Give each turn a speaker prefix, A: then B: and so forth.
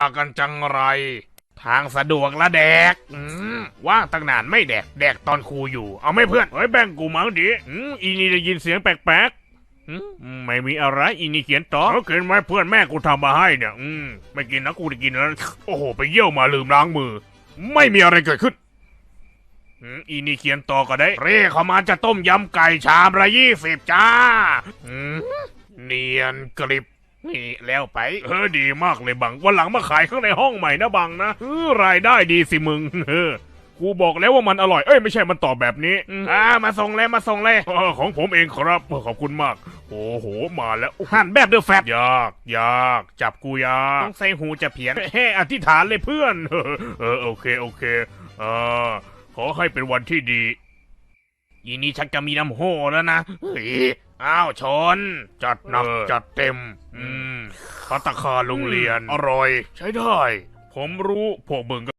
A: อากันจังไร ทางสะดวกละแดก อืมว่างตั้งนานไม่แดก แดกตอนครูอยู่ เอาไม่เพื่อน เฮ้ยแบ่งกูมั้งดิ อืมอีนี่ได้ยินเสียงแปลกๆอืมไม่มีอะไร อีนี่เขียนต่อเขาเขียนไว้เพื่อนแม่กูทำมาให้เนี่ย อืมไม่กินนะกูได้กินแล้วโอ้โห ไปเยี่ยวมาลืมล้างมือ ไม่มีอะไรเกิดขึ้นอีนี่เขียนต่อก็ได้ เร่เขามาจะต้มยำไก่ชามละยี่สิบจ้าเนียนกริบ นี่แล้วไป เออดีมากเลยบัง วันหลังมาขายข้างในห้องใหม่นะบังนะเออรายได้ดีสิมึงเออกูบอกแล้วว่ามันอร่อย เอ้ยไม่ใช่มันตอบแบบนี้ อ่ามาส่งเลยมาส่งเลยอของผมเองครับเออขอบคุณมาก โอ้โหมาแล้วหั่นแบบเดอะแฟตยากยากจับกูยากต้องใส่หูจะเพี้ยนเฮ้อธิษฐานเลยเพื่อน เออเออโอเคโอเคเออขอให้เป็นวันที่ดีอีนี้ชักจะมีน้ำโหแล้วนะเฮ้ย อ้าวชน จัดหนักจัดเต็ม อืมพัตตาคารโรงเรียน อร่อย ใช้ได้ ผมรู้พวกเบิ่งก็